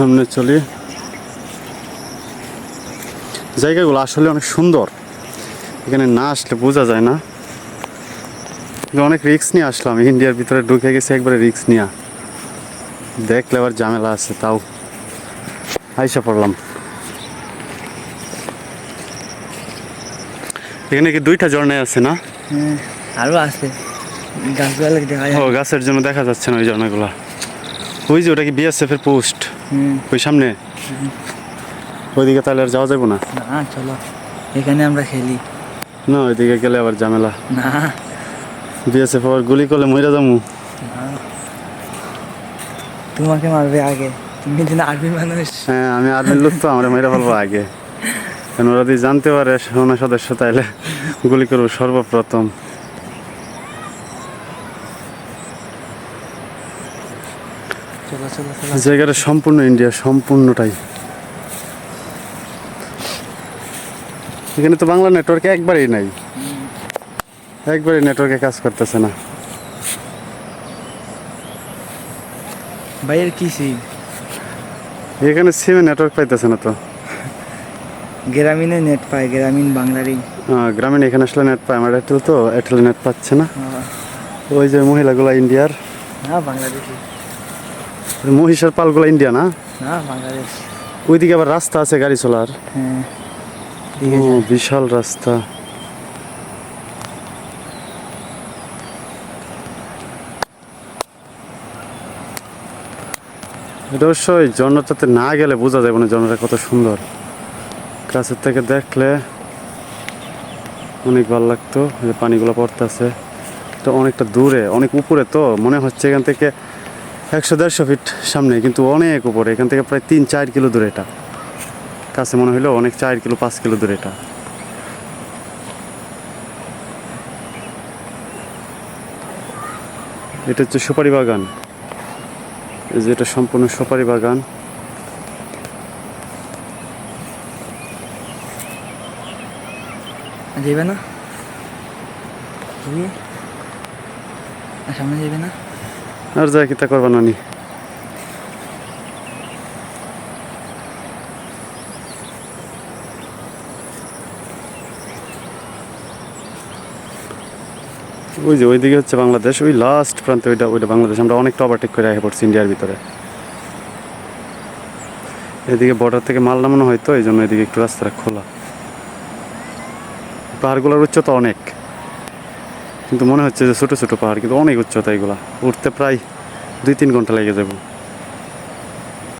সামনে চলি। জায়গাগুলো আসলে অনেক সুন্দর। এখানে না আসলে বোঝা যায় না। অনেক রিস্ক নিয়ে আসলাম। ইন্ডিয়ার ভিতরে ঢুকে গেছে একবারে রিস্ক নিয়ে। দেখলে আবার ঝামেলা আছে তাও। আইসা পড়লাম। এখানে কি দুইটা ঝর্ণা আছে না? হ্যাঁ আরও আছে। গাছগুলো দেখা ও গাছের জন্য দেখা যাচ্ছে না ওই ঝর্ণাগুলো। ওই যে ওটা কি বিএসএফ এর পোস্ট ওই সামনে? ওইদিকে তাহলে আর যাওয়া যাবে না? না চলো। এখানে আমরা খেলি। না ওইদিকে গেলে আবার ঝামেলা। না। বিএসএফ আবার গুলি করলে মইরা যাব তোমাকে মারবে আগে। তুমি দিন আর্মি মানুষ? হ্যাঁ আমি আর্মির লোক তো আমরা মেরে ফেলব আগে। কেন ওরা যদি জানতে পারে সোনা সদস্য তাইলে গুলি করব সর্বপ্রথম চলো চলো চলো জায়গাটা সম্পূর্ণ ইন্ডিয়া সম্পূর্ণটাই। এখানে তো বাংলা নেটওয়ার্ক একবারই নাই। একবারই নেটওয়ার্কে কাজ করতেছে না। ভাইয়ের কি সিম এখানে সিমে নেটওয়ার্ক পাইতেছে না তো। গ্রামীণে নেট পায় গ্রামীণ বাংলারই। গ্রামীণ এখানে আসলে নেট পায় আমার এয়ারটেল তো এয়ারটেল নেট পাচ্ছে না। ওই যে মহিলাগুলো ইন্ডিয়ার না বাংলাদেশি। মহিষের পালগুলো ইন্ডিয়া না? বাংলাদেশ। ওইদিকে আবার রাস্তা আছে গাড়ি চলার? হ্যাঁ। বিশাল রাস্তা। এটা অবশ্যই ঝর্ণাটাতে না গেলে বোঝা যাবে না ঝর্ণাটা কত সুন্দর। কাছের থেকে দেখলে অনেক ভালো লাগতো যে পানিগুলো পড়তেছে। তো অনেকটা দূরে অনেক উপরে তো মনে হচ্ছে এখান থেকে একশো দেড়শো ফিট সামনে, কিন্তু অনেক উপরে। এখান থেকে প্রায় তিন চার কিলো দূরে এটা। কাছে মনে হলো অনেক চার কিলো, পাঁচ কিলো দূরে এটা। এটা হচ্ছে সুপারি বাগান। এই যে এটা সম্পূর্ণ সুপারি বাগান। যাবে না? সামনে যাবে না? আর যা কি তা করবা নানি? ওই যে ওইদিকে হচ্ছে বাংলাদেশ, ওই লাস্ট প্রান্তে ওইটা ওইটা বাংলাদেশ। আমরা অনেকটা ওভারটেক করে আগে পড়ছি ইন্ডিয়ার ভিতরে। এদিকে বর্ডার থেকে মাল নামানো হয়তো এই জন্য এদিকে একটু রাস্তাটা খোলা। পাহাড়গুলোর উচ্চতা অনেক। কিন্তু মনে হচ্ছে যে ছোটো ছোটো পাহাড়, কিন্তু অনেক উচ্চতা এগুলা। উঠতে প্রায় দুই তিন ঘণ্টা লেগে যাব।